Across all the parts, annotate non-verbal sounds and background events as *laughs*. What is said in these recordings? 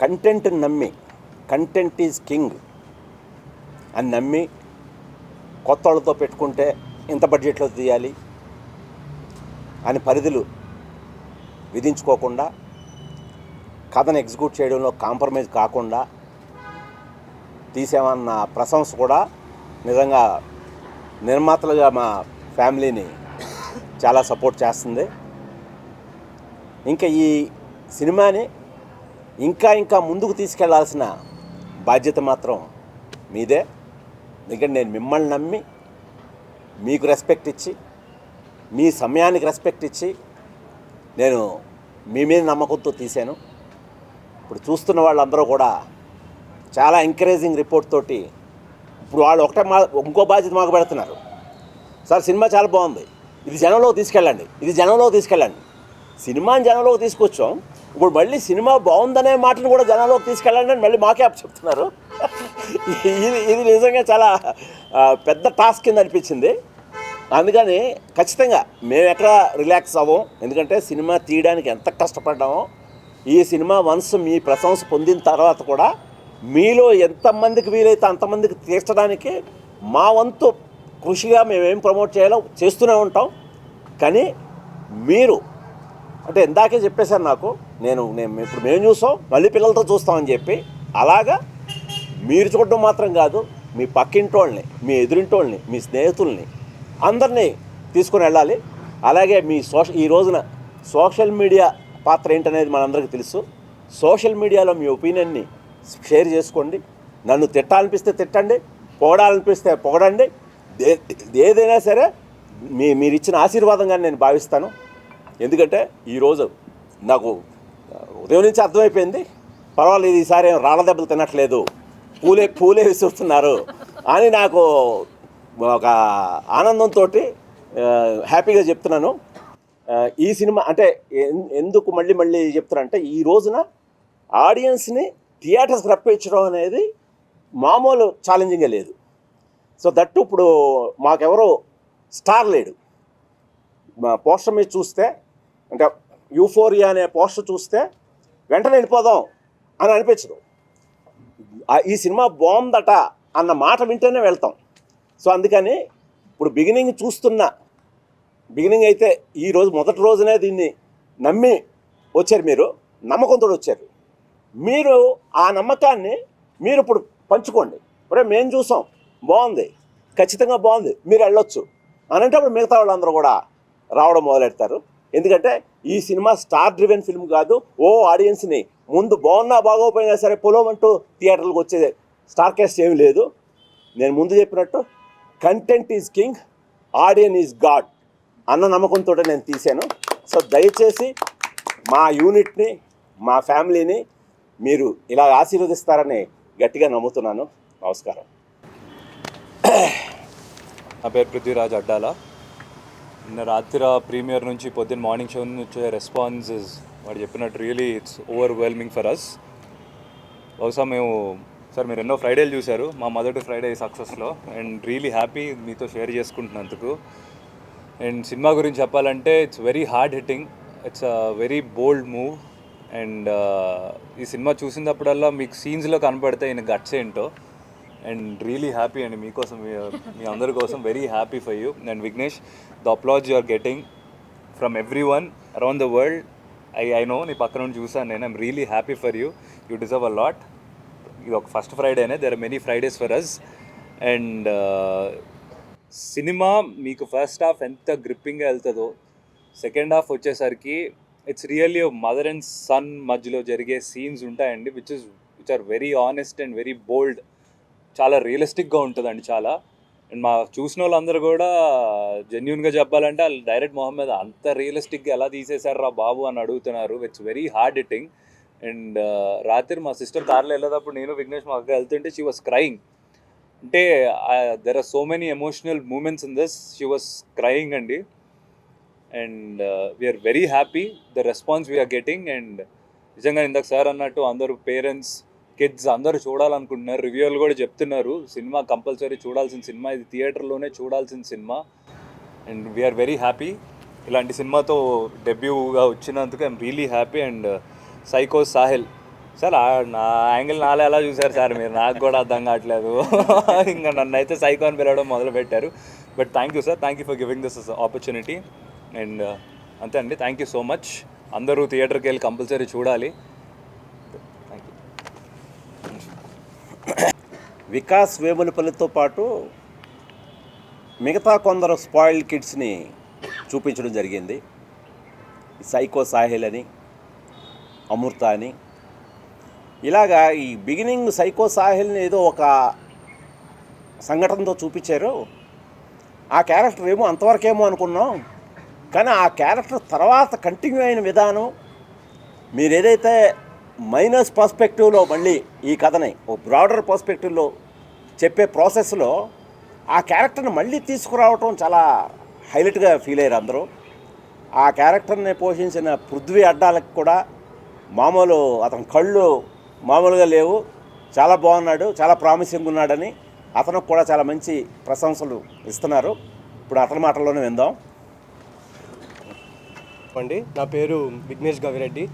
కంటెంట్ని నమ్మి content is king అని నమ్మి కొత్త వాళ్ళతో పెట్టుకుంటే ఇంత బడ్జెట్లో తీయాలి అని పరిధులు విధించుకోకుండా కథను ఎగ్జిక్యూట్ చేయడంలో కాంప్రమైజ్ కాకుండా తీసామన్న ప్రశంస కూడా నిజంగా నిర్మాతలుగా మా ఫ్యామిలీని చాలా సపోర్ట్ చేస్తుంది. ఇంకా ఈ సినిమాని ఇంకా ఇంకా ముందుకు తీసుకెళ్ళాల్సిన బాధ్యత మాత్రం మీదే. ఎందుకంటే నేను మిమ్మల్ని నమ్మి మీకు రెస్పెక్ట్ ఇచ్చి మీ సమయానికి రెస్పెక్ట్ ఇచ్చి నేను మీ మీద నమ్మకంతో తీశాను. ఇప్పుడు చూస్తున్న వాళ్ళందరూ కూడా చాలా ఎంకరేజింగ్ రిపోర్ట్ తోటి ఇప్పుడు వాళ్ళు ఒకటే మా ఇంకో బాధ్యత మాకు పెడుతున్నారు. సార్ సినిమా చాలా బాగుంది. ఇది జనంలోకి తీసుకెళ్ళండి. ఇది జనంలోకి తీసుకెళ్ళండి. సినిమాని జనంలోకి తీసుకొచ్చాం. ఇప్పుడు మళ్ళీ సినిమా బాగుందనే మాటలు కూడా జనాల్లోకి తీసుకెళ్ళాలని మళ్ళీ మాకే అప్ చెప్తున్నారు. ఇది ఇది నిజంగా చాలా పెద్ద టాస్క్ కింద అనిపించింది. అందుకని ఖచ్చితంగా మేము ఎక్కడ రిలాక్స్ అవ్వం ఎందుకంటే సినిమా తీయడానికి ఎంత కష్టపడ్డామో ఈ సినిమా వన్స్ మీ ప్రశంస పొందిన తర్వాత కూడా మీలో ఎంతమందికి వీలైతే అంతమందికి తీర్చడానికి మా వంతు కృషిగా మేమేం ప్రమోట్ చేయాలో చేస్తూనే ఉంటాం. కానీ మీరు అంటే ఇందాకే చెప్పేశారు నాకు నేను నేను ఇప్పుడు మేము చూసాం మళ్ళీ పిల్లలతో చూస్తామని చెప్పి అలాగా మీరు చూడడం మాత్రం కాదు మీ పక్కింటోళ్ళని మీ ఎదురింటోళ్ళని మీ స్నేహితుల్ని అందరినీ తీసుకొని వెళ్ళాలి. అలాగే మీ సోష ఈ రోజున సోషల్ మీడియా పాత్ర ఏంటనేది మనందరికీ తెలుసు. సోషల్ మీడియాలో మీ ఒపీనియన్ని షేర్ చేసుకోండి. నన్ను తిట్టాలనిపిస్తే తిట్టండి పొగడాలనిపిస్తే పొగడండి. ఏదైనా సరే మీ మీరు ఇచ్చిన ఆశీర్వాదంగా నేను భావిస్తాను. ఎందుకంటే ఈరోజు నాకు ఉదయం నుంచి అర్థమైపోయింది. పర్వాలేదు ఈసారి ఏం రాళ్ళ దెబ్బలు తినట్లేదు. పూలే పూలే విసురుతున్నారు అని నాకు ఒక ఆనందంతో హ్యాపీగా చెప్తున్నాను. ఈ సినిమా అంటే ఎన్- ఎందుకు మళ్ళీ మళ్ళీ చెప్తున్నానంటే ఈ రోజున ఆడియన్స్ని థియేటర్స్కి రప్పించడం అనేది మామూలు ఛాలెంజింగే లేదు. సో దట్టు ఇప్పుడు మాకెవరో స్టార్ లేడు. మా పోస్టర్ మీద చూస్తే అంటే యూఫోరియా అనే పోస్టర్ చూస్తే వెంటనే వెళ్ళిపోదాం అని అనిపించదు. ఈ సినిమా బాగుందట అన్న మాట వింటేనే వెళ్తాం. సో అందుకని ఇప్పుడు బిగినింగ్ చూస్తున్న బిగినింగ్ అయితే ఈ రోజు మొదటి రోజునే దీన్ని నమ్మి వచ్చారు మీరు నమ్మకంతో వచ్చారు. మీరు ఆ నమ్మకాన్ని మీరు ఇప్పుడు పంచుకోండి. ఒరే మేము చూసాం బాగుంది ఖచ్చితంగా బాగుంది మీరు వెళ్ళొచ్చు అనేటప్పుడు మిగతా వాళ్ళందరూ కూడా రావడం మొదలెడతారు. ఎందుకంటే ఈ సినిమా స్టార్ డ్రివెన్ ఫిల్మ్ కాదు ఓ ఆడియన్స్ని ముందు బాగున్నా బాగోపోయినా సరే పొలమంటూ థియేటర్లకు వచ్చే స్టార్ క్యాస్ట్ ఏమి లేదు. నేను ముందు చెప్పినట్టు content is king audience is god అన్న నమ్మకంతో నేను తీశాను. సో దయచేసి మా యూనిట్ని మా ఫ్యామిలీని మీరు ఇలా ఆశీర్వదిస్తారని గట్టిగా నమ్ముతున్నాను. నమస్కారం. నా పేరు పృథ్వీరాజ్ అడ్డాల. నిన్న రాత్రి ప్రీమియర్ నుంచి పొద్దున్న మార్నింగ్ షో నుంచి రెస్పాన్సెస్ వాడు చెప్పినట్టు really it's overwhelming for us బహుశా మేము సార్ మీరు ఎన్నో ఫ్రైడేలు చూశారు మా మొదటి ఫ్రైడే సక్సెస్లో అండ్ రియలీ హ్యాపీ మీతో షేర్ చేసుకుంటున్నందుకు. అండ్ సినిమా గురించి చెప్పాలంటే it's very hard hitting it's a very bold move and ఈ సినిమా చూసినప్పుడల్లా మీకు సీన్స్లో కనపడితే ఈయన గట్స్ ఏంటో. అండ్ రియలీ హ్యాపీ అండి మీకోసం మీ- అందరి కోసం very happy for you. And Vignesh the applause you are getting from everyone around the world. I I know నీ పక్క నుండి చూసాను నేను. I'm really happy for you. You deserve a lot. ఇది ఒక first ఫ్రైడేనే there are many Fridays for us and cinema మీకు first half ఎంత గ్రిప్పింగ్గా వెళ్తుందో సెకండ్ హాఫ్ వచ్చేసరికి it's really mother and son మధ్యలో జరిగే సీన్స్ ఉంటాయండి which is which are very honest and very bold చాలా రియలిస్టిక్గా ఉంటుందండి చాలా. అండ్ మా చూసిన వాళ్ళందరూ కూడా జెన్యున్గా చెప్పాలంటే వాళ్ళు డైరెక్ట్ మొహమ్మద్ అంత రియలిస్టిక్గా ఎలా తీసేశారు రా బాబు అని అడుగుతున్నారు. It's very hard hitting and రాత్రి మా సిస్టర్ కార్లో వెళ్ళేటప్పుడు నేను విఘ్నేష్ మా అక్క వెళ్తుంటే షీ వాస్ క్రయింగ్ అంటే there are so many emotional moments in this she was crying అండి. And we are very happy the response we are getting and నిజంగా ఇందాక సార్ అన్నట్టు అందరూ పేరెంట్స్ కిడ్స్ అందరూ చూడాలనుకుంటున్నారు. రివ్యూలు కూడా చెప్తున్నారు. సినిమా కంపల్సరీ చూడాల్సిన సినిమా. ఇది థియేటర్లోనే చూడాల్సిన cinema. And we are very happy ఇలాంటి సినిమాతో డెబ్యూగా వచ్చినందుకు I'm really happy and psycho Sahil sir నా యాంగిల్ నాలో ఎలా చూసారు సార్ మీరు? నాకు కూడా అర్థం కావట్లేదు. *laughs* ఇంకా నన్ను అయితే సైకో అని పిలవడం మొదలు పెట్టారు but thank you sir thank you for giving this opportunity and అంతే అండి. థ్యాంక్ యూ సో మచ్ అందరూ థియేటర్కి వెళ్ళి కంపల్సరీ చూడాలి థ్యాంక్ యూ వికాస్ వేములపల్లితో పాటు మిగతా కొందరు స్పాయిల్డ్ కిడ్స్ని చూపించడం జరిగింది. సైకో సాహిల్ అని అమృత అని. ఇలాగా ఈ బిగినింగ్ సైకో సాహిల్ని ఏదో ఒక సంఘటనతో చూపించారు. ఆ క్యారెక్టర్ ఏమో అంతవరకేమో అనుకున్నాం. కానీ ఆ క్యారెక్టర్ తర్వాత కంటిన్యూ అయిన విధానం మీరు ఏదైతే మైనస్ పర్స్పెక్టివ్లో మళ్ళీ ఈ కథని ఓ బ్రాడర్ పర్స్పెక్టివ్లో చెప్పే ప్రాసెస్లో ఆ క్యారెక్టర్ని మళ్ళీ తీసుకురావటం చాలా హైలైట్గా ఫీల్ అయ్యారు అందరూ. ఆ క్యారెక్టర్ని పోషించిన పృథ్వీ అడ్డాలకు కూడా మామూలు అతని కళ్ళు మామూలుగా లేవు. చాలా బాగున్నాడు చాలా ప్రామిసింగ్ ఉన్నాడని అతనికి కూడా చాలా మంచి ప్రశంసలు ఇస్తున్నారు. ఇప్పుడు అతని మాటల్లోనే విందాం. అండి నా పేరు విఘ్నేష్ గవిరెడ్డి.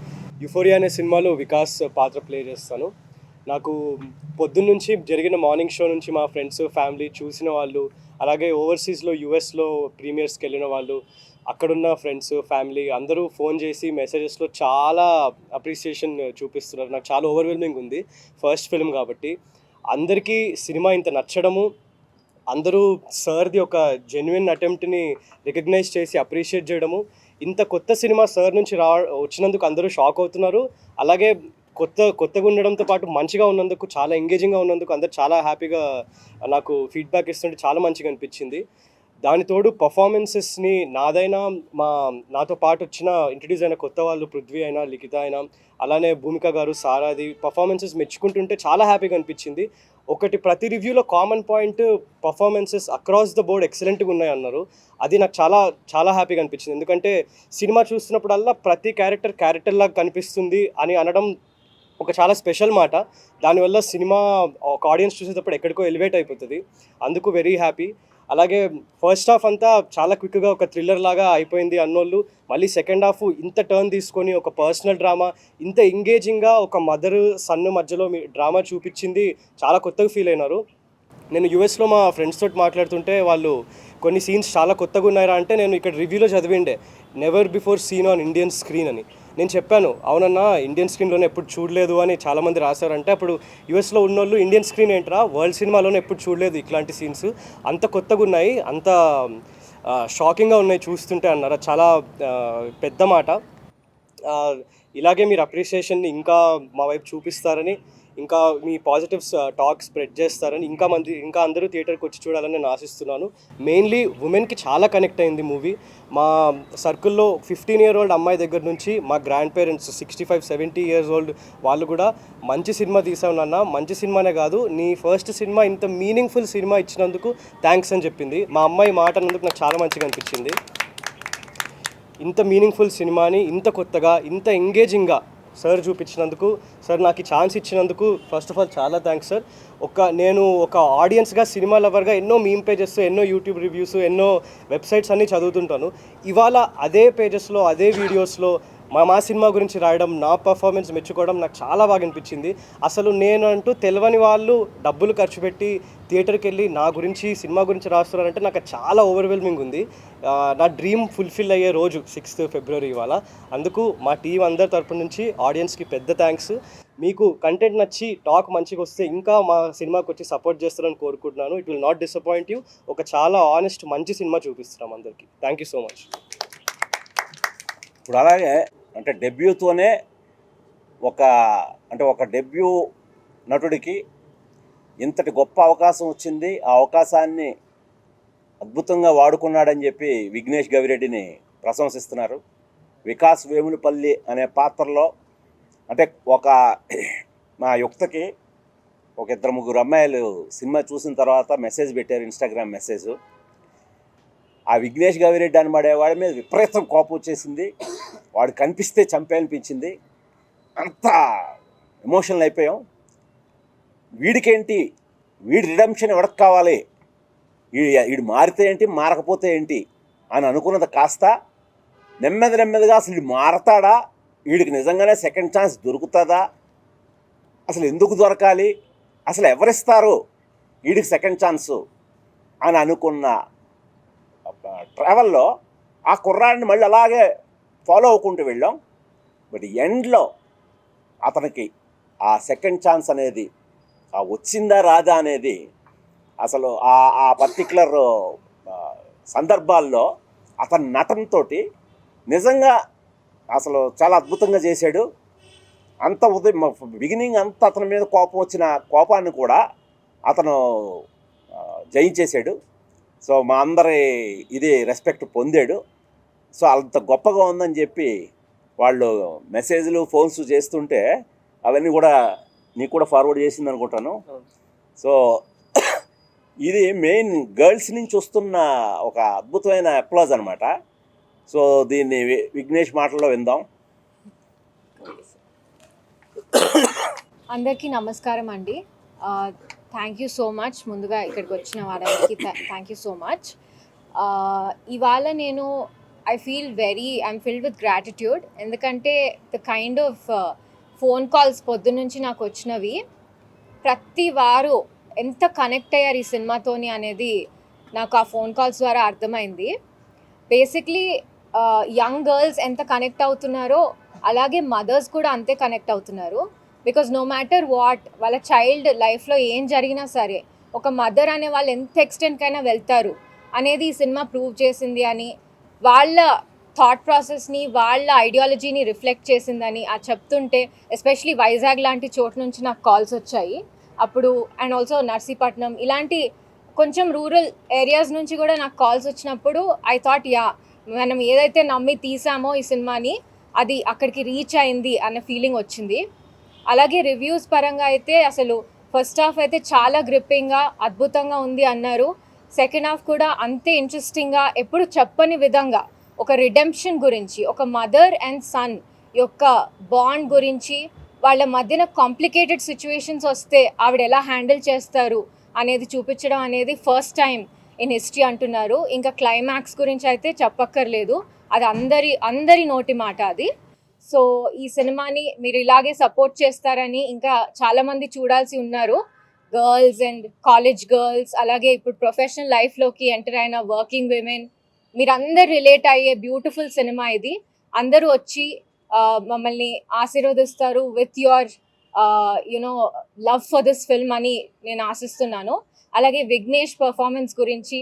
యుఫోరియా అనే సినిమాలో వికాస్ పాత్ర ప్లే చేస్తాను. నాకు పొద్దున్న నుంచి జరిగిన మార్నింగ్ షో నుంచి మా ఫ్రెండ్స్ ఫ్యామిలీ చూసిన వాళ్ళు అలాగే ఓవర్సీస్లో యూఎస్లో ప్రీమియర్స్కి వెళ్ళిన వాళ్ళు అక్కడున్న ఫ్రెండ్స్ ఫ్యామిలీ అందరూ ఫోన్ చేసి మెసేజెస్లో చాలా అప్రిసియేషన్ చూపిస్తున్నారు. నాకు చాలా ఓవర్వెల్మింగ్ ఉంది ఫస్ట్ ఫిల్మ్ కాబట్టి. అందరికీ సినిమా ఇంత నచ్చడము అందరూ సార్ది ఒక జెన్యున్ అటెంప్ట్ని రికగ్నైజ్ చేసి అప్రిషియేట్ చేయడము ఇంత కొత్త సినిమా సార్ నుంచి రా వచ్చినందుకు అందరూ షాక్ అవుతున్నారు. అలాగే కొత్త కొత్తగా ఉండడంతో పాటు మంచిగా ఉన్నందుకు చాలా ఎంగేజింగ్గా ఉన్నందుకు అందరు చాలా హ్యాపీగా నాకు ఫీడ్బ్యాక్ ఇస్తుంటే చాలా మంచిగా అనిపించింది. దాని తోడు పర్ఫార్మెన్సెస్ని నాదైనా మా నాతో పాటు వచ్చిన ఇంట్రడ్యూస్ అయిన కొత్త వాళ్ళు పృథ్వీ అయినా లిఖిత అయినా అలానే భూమిక గారు సారాది పర్ఫార్మెన్సెస్ మెచ్చుకుంటుంటే చాలా హ్యాపీగా అనిపించింది. ఒకటి ప్రతి రివ్యూలో common point performances across the board ఎక్సలెంట్గా ఉన్నాయి అన్నారు. అది నాకు చాలా చాలా హ్యాపీగా అనిపించింది. ఎందుకంటే సినిమా చూస్తున్నప్పుడల్లా ప్రతి క్యారెక్టర్ క్యారెక్టర్ లాగా కనిపిస్తుంది అని అనడం ఒక చాలా స్పెషల్ మాట. దానివల్ల సినిమా ఒక ఆడియన్స్ చూసేటప్పుడు ఎక్కడికో ఎలివేట్ అయిపోతుంది. అందుకు వెరీ హ్యాపీ. అలాగే ఫస్ట్ హాఫ్ అంతా చాలా క్విక్గా ఒక థ్రిల్లర్ లాగా అయిపోయింది అన్నోళ్ళు. మళ్ళీ సెకండ్ హాఫ్ ఇంత టర్న్ తీసుకొని ఒక పర్సనల్ డ్రామా ఇంత ఎంగేజింగ్గా ఒక మదర్ సన్ మధ్యలో మీ డ్రామా చూపించింది చాలా కొత్తగా ఫీల్ అయినారు. నేను యూఎస్లో మా ఫ్రెండ్స్ తోటి మాట్లాడుతుంటే వాళ్ళు కొన్ని సీన్స్ చాలా కొత్తగా ఉన్నాయరా అంటే నేను ఇక్కడ రివ్యూలో చదివిండే never before seen on Indian screen అని. నేను చెప్పాను అవునన్నా ఇండియన్ స్క్రీన్లోనే ఎప్పుడు చూడలేదు అని చాలామంది రాశారంటే అప్పుడు యూఎస్లో ఉన్నోళ్ళు ఇండియన్ స్క్రీన్ ఏంట్రా? వరల్డ్ సినిమాలోనే ఎప్పుడు చూడలేదు ఇట్లాంటి సీన్స్ అంత కొత్తగా ఉన్నాయి అంత షాకింగ్గా ఉన్నాయి చూస్తుంటే అన్నారు? చాలా పెద్ద మాట. ఇలాగే మీరు అప్రిసియేషన్ని ఇంకా మా వైపు చూపిస్తారని ఇంకా మీ పాజిటివ్స్ టాక్ స్ప్రెడ్ చేస్తారని ఇంకా మంది ఇంకా అందరూ థియేటర్కి వచ్చి చూడాలని నేను ఆశిస్తున్నాను. మెయిన్లీ ఉమెన్కి చాలా కనెక్ట్ అయింది మూవీ మా సర్కిల్లో ఫిఫ్టీన్ ఇయర్ ఓల్డ్ అమ్మాయి దగ్గర నుంచి మా grandparents sixty five seventy years old వాళ్ళు కూడా మంచి సినిమా తీసావు నాన్న మంచి సినిమానే కాదు నీ ఫస్ట్ సినిమా ఇంత మీనింగ్ఫుల్ సినిమా ఇచ్చినందుకు థ్యాంక్స్ అని చెప్పింది. మా అమ్మాయి మాట అన్నందుకు నాకు చాలా మంచిగా అనిపించింది. ఇంత మీనింగ్ఫుల్ సినిమాని ఇంత కొత్తగా ఇంత ఎంగేజింగ్గా సార్ చూపించినందుకు సార్ నాకు ఛాన్స్ ఇచ్చినందుకు ఫస్ట్ ఆఫ్ ఆల్ చాలా థ్యాంక్స్ సార్ ఒక నేను ఒక ఆడియన్స్గా సినిమా లవర్గా ఎన్నో మీమ్ పేజెస్ ఎన్నో యూట్యూబ్ రివ్యూస్ ఎన్నో వెబ్సైట్స్ అన్నీ చదువుతుంటాను. ఇవాళ అదే పేజెస్లో అదే వీడియోస్లో మా మా సినిమా గురించి రాయడం నా పర్ఫార్మెన్స్ మెచ్చుకోవడం నాకు చాలా బాగా అనిపించింది. అసలు నేను అంటూ తెలియని వాళ్ళు డబ్బులు ఖర్చు పెట్టి థియేటర్కి వెళ్ళి నా గురించి సినిమా గురించి రాస్తున్నారంటే నాకు చాలా ఓవర్వెల్మింగ్ ఉంది. నా డ్రీమ్ ఫుల్ఫిల్ అయ్యే రోజు సిక్స్త్ ఫిబ్రవరి ఇవాళ. అందుకు మా టీం అందరి తరపు నుంచి ఆడియన్స్కి పెద్ద థ్యాంక్స్ మీకు కంటెంట్ నచ్చి టాక్ మంచిగా వస్తే ఇంకా మా సినిమాకి వచ్చి సపోర్ట్ చేస్తారని కోరుకుంటున్నాను. It will not disappoint you ఒక చాలా ఆనెస్ట్ మంచి సినిమా చూపిస్తున్నాం అందరికీ. థ్యాంక్ యూ సో మచ్ ఇప్పుడు అలాగే అంటే డెబ్యూతోనే ఒక అంటే ఒక డెబ్యూ నటుడికి ఇంతటి గొప్ప అవకాశం వచ్చింది. ఆ అవకాశాన్ని అద్భుతంగా వాడుకున్నాడని చెప్పి విఘ్నేష్ గవిరెడ్డిని ప్రశంసిస్తున్నారు. వికాస్ వేములపల్లి అనే పాత్రలో అంటే ఒక మా యుక్తకి ఒక ఇద్దరు ముగ్గురు అమ్మాయిలు సినిమా చూసిన తర్వాత మెసేజ్ పెట్టారు ఇన్స్టాగ్రామ్ మెసేజ్. ఆ విఘ్నేష్ గవిరెడ్డి అనబడే వాడి మీద విపరీతం కోపం వచ్చేసింది. వాడు కనిపిస్తే చంపేనిపించింది అంత ఎమోషనల్ అయిపోయాం. వీడికేంటి? వీడి రిడమ్షన్ ఎవరికి కావాలి? వీడి వీడు మారితే ఏంటి? మారకపోతే ఏంటి? అని అనుకున్నది కాస్త నెమ్మది నెమ్మదిగా అసలు వీడు మారతాడా? వీడికి నిజంగానే సెకండ్ ఛాన్స్ దొరుకుతుందా? అసలు ఎందుకు దొరకాలి? అసలు ఎవరిస్తారు? వీడికి సెకండ్ ఛాన్సు అని అనుకున్న ట్రావెల్లో ఆ కుర్రాడిని మళ్ళీ అలాగే ఫాలో అవ్వకుంటూ వెళ్ళాం. బట్ ఎండ్లో అతనికి ఆ సెకండ్ ఛాన్స్ అనేది ఆ వచ్చిందా రాదా అనేది అసలు ఆ ఆ పర్టికులర్ సందర్భాల్లో అతని నటనతోటి నిజంగా అసలు చాలా అద్భుతంగా చేశాడు. అంత ఉదయం బిగినింగ్ అంతా అతని మీద కోపం వచ్చిన కోపాన్ని కూడా అతను జయించేశాడు. సో మా అందరి ఇది రెస్పెక్ట్ పొందాడు. సో అంత గొప్పగా ఉందని చెప్పి వాళ్ళు మెసేజ్లు ఫోన్స్ చేస్తుంటే అవన్నీ కూడా నీకు కూడా ఫార్వర్డ్ చేసింది అనుకుంటాను. సో *coughs* ఇది మెయిన్ గర్ల్స్ నుంచి వస్తున్న ఒక అద్భుతమైన అప్లాజ్ అనమాట సో దీన్ని వి- విఘ్నేష్ మాటల్లో విందాం. *coughs* అందరికీ నమస్కారం అండి. థ్యాంక్ యూ సో మచ్ ముందుగా ఇక్కడికి వచ్చిన వారందరికీ థ్యాంక్ యూ సో మచ్ ఇవాళ నేను I feel very I'm filled with gratitude ఎందుకంటే the kind of phone calls పొద్దున్నుంచి నాకు వచ్చినవి ప్రతి వారు ఎంత కనెక్ట్ అయ్యారు ఈ సినిమాతోని అనేది నాకు ఆ ఫోన్ కాల్స్ ద్వారా అర్థమైంది. బేసిక్లీ యంగ్ గర్ల్స్ ఎంత కనెక్ట్ అవుతున్నారో అలాగే మదర్స్ కూడా అంతే కనెక్ట్ అవుతున్నారు. బికాజ్ నో మ్యాటర్ వాట్ వాళ్ళ చైల్డ్ లైఫ్లో ఏం జరిగినా సరే ఒక మదర్ అనే వాళ్ళు ఎంత ఎక్స్టెంట్కైనా వెళ్తారు అనేది ఈ సినిమా ప్రూవ్ చేసింది అని వాళ్ళ థాట్ ప్రాసెస్ని వాళ్ళ ఐడియాలజీని రిఫ్లెక్ట్ చేసిందని ఆ చెప్తుంటే ఎస్పెషలీ వైజాగ్ లాంటి చోటు నుంచి నాకు కాల్స్ వచ్చాయి. అప్పుడు అండ్ ఆల్సో నర్సీపట్నం ఇలాంటి కొంచెం రూరల్ ఏరియాస్ నుంచి కూడా నాకు కాల్స్ వచ్చినప్పుడు ఐ థాట్ యా మనం ఏదైతే నమ్మి తీసామో ఈ సినిమాని అది అక్కడికి రీచ్ అయింది అన్న ఫీలింగ్ వచ్చింది. అలాగే రివ్యూస్ పరంగా అయితే అసలు ఫస్ట్ హాఫ్ అయితే చాలా గ్రిప్పింగ్గా అద్భుతంగా ఉంది అన్నారు. సెకండ్ హాఫ్ కూడా అంతే ఇంట్రెస్టింగ్గా ఎప్పుడు చెప్పని విధంగా ఒక రిడెంప్షన్ గురించి ఒక మదర్ అండ్ సన్ యొక్క బాండ్ గురించి వాళ్ళ మధ్యన కాంప్లికేటెడ్ సిచ్యువేషన్స్ వస్తే ఆవిడ ఎలా హ్యాండిల్ చేస్తారు అనేది చూపించడం అనేది ఫస్ట్ టైం ఇన్ హిస్టరీ అంటున్నారు. ఇంకా క్లైమాక్స్ గురించి అయితే చెప్పక్కర్లేదు. అది అందరి అందరి నోటి మాట అది. సో ఈ సినిమాని మీరు ఇలాగే సపోర్ట్ చేస్తారని ఇంకా చాలామంది చూడాల్సి ఉన్నారు. గర్ల్స్ అండ్ కాలేజ్ గర్ల్స్ అలాగే ఇప్పుడు ప్రొఫెషనల్ లైఫ్లోకి ఎంటర్ అయిన వర్కింగ్ విమెన్ మీరందరు రిలేట్ అయ్యే బ్యూటిఫుల్ సినిమా ఇది. అందరూ వచ్చి మమ్మల్ని ఆశీర్వదిస్తారు with your you know love for this film అని నేను ఆశిస్తున్నాను. అలాగే విఘ్నేష్ పర్ఫార్మెన్స్ గురించి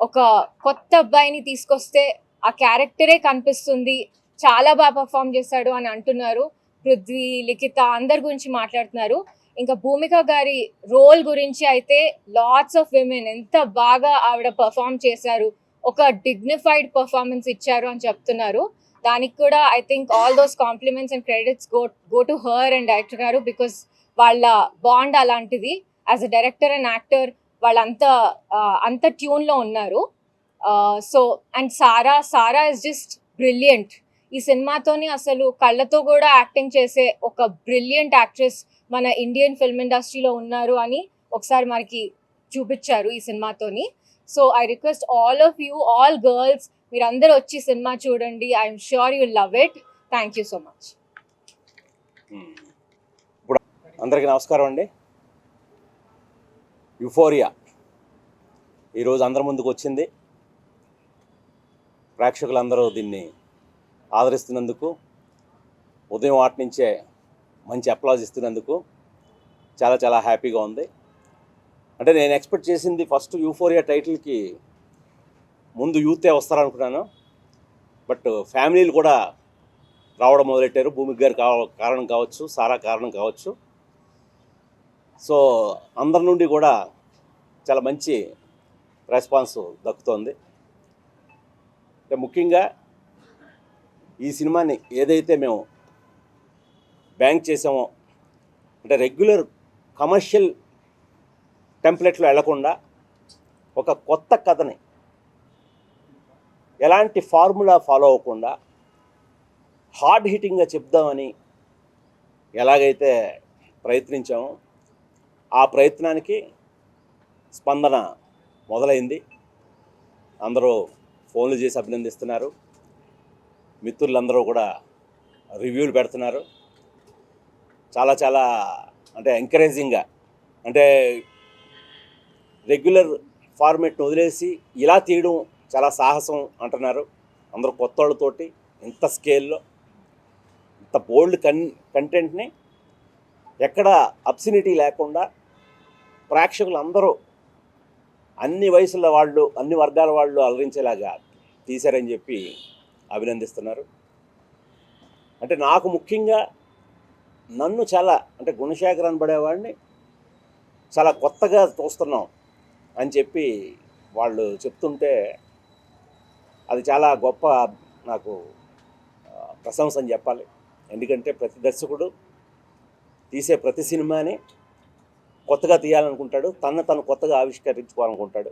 ఒక కొత్త అబ్బాయిని తీసుకొస్తే ఆ క్యారెక్టరే కనిపిస్తుంది? చాలా బాగా పర్ఫామ్ చేశాడు అని అంటున్నారు. పృథ్వీ లిఖిత అందరి గురించి మాట్లాడుతున్నారు. ఇంకా భూమిక గారి రోల్ గురించి అయితే లాట్స్ ఆఫ్ విమెన్ ఎంత బాగా ఆవిడ పర్ఫామ్ చేశారు. ఒక డిగ్నిఫైడ్ పర్ఫార్మెన్స్ ఇచ్చారు అని చెప్తున్నారు. దానికి కూడా I think all those compliments and credits go go to her and director గారు బికాస్ వాళ్ళ బాండ్ అలాంటిది. As a director and actor వాళ్ళంతా అంత ట్యూన్లో ఉన్నారు. So and Sara Sara is just brilliant ఈ సినిమాతోని అసలు కళ్ళతో కూడా యాక్టింగ్ చేసే ఒక బ్రిలియంట్ యాక్ట్రెస్ మన ఇండియన్ ఫిల్మ్ ఇండస్ట్రీలో ఉన్నారు అని ఒకసారి మనకి చూపించారు ఈ సినిమాతోని. So I request all of you all girls మీరందరూ వచ్చి సినిమా చూడండి. I'm sure you love it thank you so much ఇప్పుడు అందరికీ నమస్కారం అండి. యుఫోరియా ఈరోజు అందరి ముందుకు వచ్చింది. ప్రేక్షకులందరూ దీన్ని ఆదరిస్తున్నందుకు ఉదయం వాటి నుంచే మంచి అప్లాజ్ ఇస్తున్నందుకు చాలా చాలా హ్యాపీగా ఉంది. అంటే నేను ఎక్స్పెక్ట్ చేసింది ఫస్ట్ యూఫోరియా టైటిల్కి ముందు యూతే వస్తారనుకున్నాను. బట్ ఫ్యామిలీలు కూడా రావడం మొదలెట్టారు. భూమికి గారు కావ కారణం కావచ్చు సారా కారణం కావచ్చు. సో అందరి నుండి కూడా చాలా మంచి రెస్పాన్స్ దక్కుతోంది. అంటే ముఖ్యంగా ఈ సినిమాని ఏదైతే మేము బ్యాంక్ చేసామో అంటే రెగ్యులర్ కమర్షియల్ టెంప్లెట్లో వెళ్ళకుండా ఒక కొత్త కథని ఎలాంటి ఫార్ములా ఫాలో అవ్వకుండా హార్డ్ హిట్టింగ్గా చెప్దామని ఎలాగైతే ప్రయత్నించామో ఆ ప్రయత్నానికి స్పందన మొదలైంది. అందరూ ఫోన్లు చేసి అభినందిస్తున్నారు. మిత్రులందరూ కూడా రివ్యూలు పెడుతున్నారు. చాలా చాలా అంటే ఎంకరేజింగ్గా అంటే రెగ్యులర్ ఫార్మేట్ను వదిలేసి ఇలా తీయడం చాలా సాహసం అంటున్నారు. అందరూ కొత్త వాళ్ళతోటి ఇంత స్కేల్లో ఇంత బోల్డ్ కన్ కంటెంట్ని ఎక్కడ అబ్సినిటీ లేకుండా ప్రేక్షకులు అందరూ అన్ని వయసుల వాళ్ళు అన్ని వర్గాల వాళ్ళు అలరించేలాగా తీశారని చెప్పి అభినందిస్తున్నారు. అంటే నాకు ముఖ్యంగా నన్ను చాలా అంటే గుణశేఖర్ అనబడేవాడిని చాలా కొత్తగా చూస్తున్నాం అని చెప్పి వాళ్ళు చెప్తుంటే అది చాలా గొప్ప నాకు ప్రశంస అని చెప్పాలి. ఎందుకంటే ప్రతి దర్శకుడు తీసే ప్రతి సినిమాని కొత్తగా తీయాలనుకుంటాడు తన తను కొత్తగా ఆవిష్కరించుకోవాలనుకుంటాడు.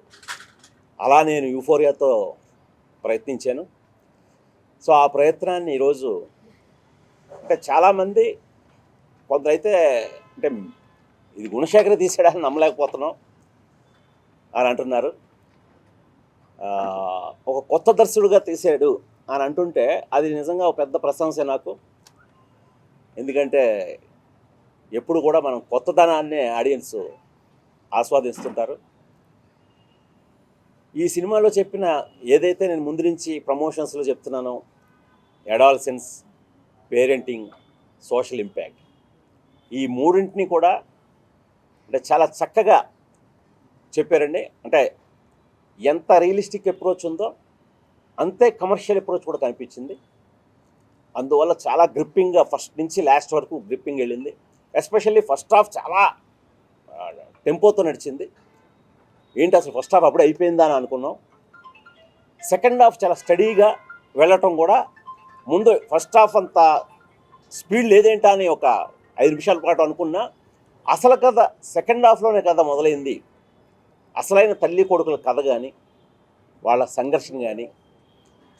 అలా నేను యూఫోరియాతో ప్రయత్నించాను. సో ఆ ప్రయత్నాన్ని ఈరోజు అంటే చాలామంది కొందరైతే అంటే ఇది గుణశేఖర తీసాడని నమ్మలేకపోతున్నాం అని అంటున్నారు. ఒక కొత్త దర్శకుడుగా తీసాడు అని అంటుంటే అది నిజంగా ఒక పెద్ద ప్రశంస నాకు. ఎందుకంటే ఎప్పుడు కూడా మనం కొత్తదనాన్నే ఆడియన్స్ ఆస్వాదిస్తుంటారు. ఈ సినిమాలో చెప్పిన ఏదైతే నేను ముందు నుంచి ప్రమోషన్స్లో చెప్తున్నానో ఎడాల్సెన్స్ పేరెంటింగ్ సోషల్ ఇంపాక్ట్. ఈ మూడింటిని కూడా అంటే చాలా చక్కగా చెప్పారండి. అంటే ఎంత రియలిస్టిక్ అప్రోచ్ ఉందో అంతే కమర్షియల్ అప్రోచ్ కూడా కనిపించింది. అందువల్ల చాలా గ్రిప్పింగ్గా ఫస్ట్ నుంచి లాస్ట్ వరకు గ్రిప్పింగ్ వెళ్ళింది. ఎస్పెషల్లీ ఫస్ట్ హాఫ్ చాలా టెంపోతో నడిచింది. ఏంటి అసలు ఫస్ట్ హాఫ్ అప్పుడే అయిపోయిందా అని అనుకున్నాం. సెకండ్ హాఫ్ చాలా స్టడీగా వెళ్ళటం కూడా ముందు ఫస్ట్ హాఫ్ అంత స్పీడ్ లేదేంటా అని ఒక ఐదు నిమిషాల పాటు అనుకున్నా. అసలు కథ సెకండ్ హాఫ్లోనే కథ మొదలైంది. అసలైన తల్లి కొడుకుల కథ కానీ వాళ్ళ సంఘర్షణ కానీ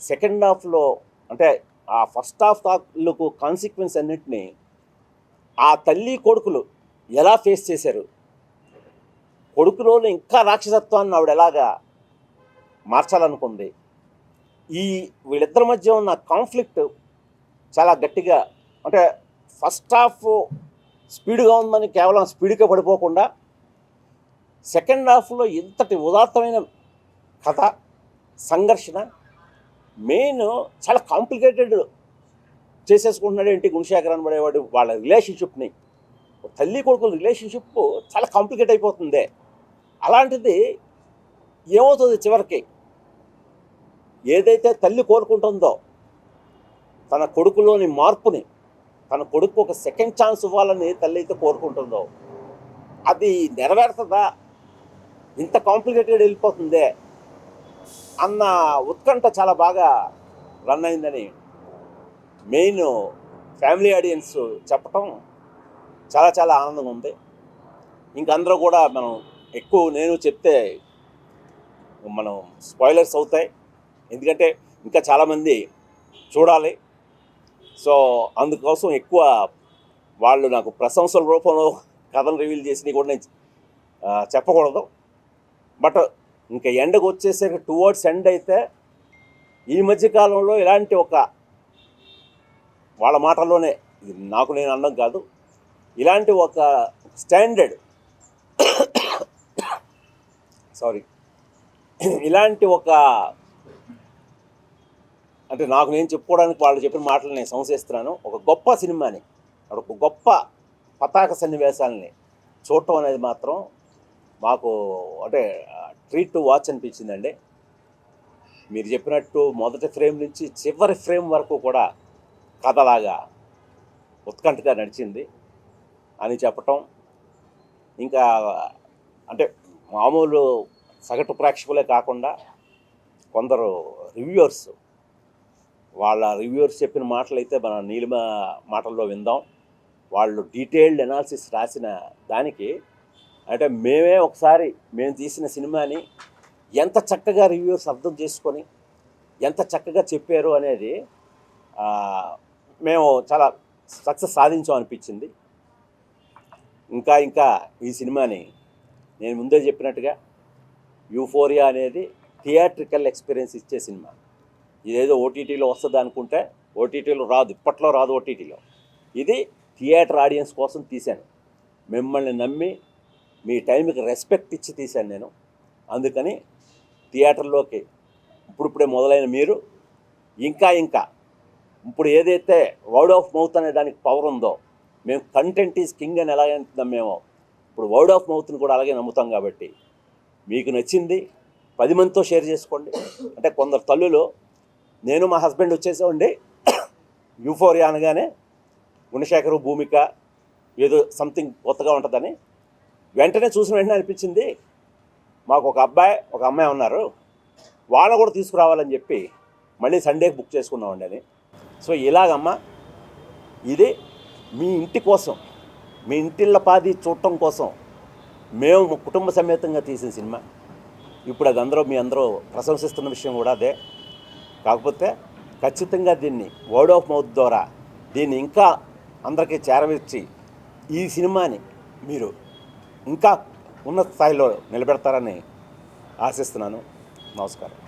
సెకండ్ హాఫ్లో అంటే ఆ ఫస్ట్ హాఫ్ తాకులకు కాన్సిక్వెన్స్ అన్నింటినీ ఆ తల్లి కొడుకులు ఎలా ఫేస్ చేశారు? కొడుకులోనే ఇంకా రాక్షసత్వాన్ని ఆవిడ ఎలాగా మార్చాలనుకుంది? ఈ వీళ్ళిద్దరి మధ్య ఉన్న కాన్ఫ్లిక్ట్ చాలా గట్టిగా అంటే ఫస్ట్ హాఫ్ స్పీడ్గా ఉందని కేవలం స్పీడ్గా పడిపోకుండా సెకండ్ హాఫ్లో ఇంతటి ఉదాత్తమైన కథ సంఘర్షణ మెయిన్ చాలా కాంప్లికేటెడ్ చేసేసుకుంటున్నాడు ఏంటి గుణశేఖర్ అనబడేవాడు వాళ్ళ రిలేషన్షిప్ని. తల్లి కొడుకుల రిలేషన్షిప్ చాలా కాంప్లికేట్ అయిపోతుంది. అలాంటిది ఏమవుతుంది చివరికి? ఏదైతే తల్లి కోరుకుంటుందో తన కొడుకులోని మార్పుని తన కొడుకు ఒక సెకండ్ ఛాన్స్ ఇవ్వాలని తల్లి అయితే కోరుకుంటుందో అది నెరవేరుతుందా? ఇంత కాంప్లికేటెడ్ వెళ్ళిపోతుందే అన్న ఉత్కంఠ చాలా బాగా రన్ అయిందని మెయిన్ ఫ్యామిలీ ఆడియన్స్ చెప్పటం చాలా చాలా ఆనందంగా ఉంది. ఇంక అందరూ కూడా మనం ఎక్కువ నేను చెప్తే మనం స్పాయిలర్స్ అవుతాయి. ఎందుకంటే ఇంకా చాలామంది చూడాలి. సో అందుకోసం ఎక్కువ వాళ్ళు నాకు ప్రశంసల రూపంలో కథలు రివీల్ చేసినవి కూడా నేను చెప్పకూడదు. బట్ ఇంకా ఎండకు వచ్చేసరికి టూ వర్డ్స్ ఎండ్ అయితే ఈ మధ్య కాలంలో ఇలాంటి ఒక వాళ్ళ మాటల్లోనే ఇది నాకు నేను అన్నం కాదు. ఇలాంటి ఒక స్టాండర్డ్ *coughs* సారీ. ఇలాంటి ఒక అంటే నాకు నేను చెప్పుకోవడానికి వాళ్ళు చెప్పిన మాటలు నేను సంశయిస్తున్నాను. ఒక గొప్ప సినిమాని ఒక గొప్ప పతాక సన్నివేశాలని చూడటం అనేది మాత్రం మాకు అంటే ట్రీట్ టు వాచ్ అనిపించిందండి. మీరు చెప్పినట్టు మొదటి ఫ్రేమ్ నుంచి చివరి ఫ్రేమ్ వరకు కూడా కథలాగా ఉత్కంఠగా నడిచింది అని చెప్పటం. ఇంకా అంటే మామూలు సగటు ప్రేక్షకులే కాకుండా కొందరు రివ్యూవర్స్ వాళ్ళ రివ్యూవర్స్ చెప్పిన మాటలు అయితే మన నీలిమ మాటల్లో విందాం. వాళ్ళు డీటెయిల్డ్ అనాలిసిస్ రాసిన దానికి అంటే మేమే ఒకసారి మేము తీసిన సినిమాని ఎంత చక్కగా రివ్యూవర్స్ అర్థం చేసుకొని ఎంత చక్కగా చెప్పారు అనేది మేము చాలా సక్సెస్ సాధించాం అనిపించింది. ఇంకా ఇంకా ఈ సినిమాని నేను ముందే చెప్పినట్టుగా యూఫోరియా అనేది థియేట్రికల్ ఎక్స్పీరియన్స్ ఇచ్చే సినిమా. ఇదేదో ఓటీటీలో వస్తుంది అనుకుంటే ఓటీటీలో రాదు ఇప్పట్లో రాదు ఓటీటీలో ఇది థియేటర్ ఆడియన్స్ కోసం తీశాను. మిమ్మల్ని నమ్మి మీ టైంకి రెస్పెక్ట్ ఇచ్చి తీశాను నేను. అందుకని థియేటర్లోకి ఇప్పుడిప్పుడే మొదలైన మీరు ఇంకా ఇంకా ఇప్పుడు ఏదైతే వర్డ్ ఆఫ్ మౌత్ అనే దానికి పవర్ ఉందో మేము కంటెంట్ ఈజ్ కింగ్ అని ఎలా నమ్మేమో ఇప్పుడు వర్డ్ ఆఫ్ మౌత్ని కూడా అలాగే నమ్ముతాం కాబట్టి మీకు నచ్చింది పది మందితో షేర్ చేసుకోండి. అంటే కొందరు తల్లులు నేను మా హస్బెండ్ వచ్చేసామండి యూఫోరియా అనగానే గుణశేఖరు భూమిక ఏదో సంథింగ్ కొత్తగా ఉంటుందని వెంటనే చూసిన వెంటనే అనిపించింది మాకు ఒక అబ్బాయి ఒక అమ్మాయి ఉన్నారు వాళ్ళ కూడా తీసుకురావాలని చెప్పి మళ్ళీ సండేకి బుక్ చేసుకున్నామండి అని సో ఇలాగమ్మా ఇది మీ ఇంటి కోసం మీ ఇంటిళ్ళ పాది చూడటం కోసం మేము కుటుంబ సమేతంగా తీసిన సినిమా. ఇప్పుడు అది అందరూ మీ అందరూ ప్రశంసిస్తున్న విషయం కూడా అదే. కాకపోతే ఖచ్చితంగా దీన్ని వర్డ్ ఆఫ్ మౌత్ ద్వారా దీన్ని ఇంకా అందరికీ చేరవేర్చి ఈ సినిమాని మీరు ఇంకా ఉన్నత స్థాయిలో నిలబెడతారని ఆశిస్తున్నాను. నమస్కారం.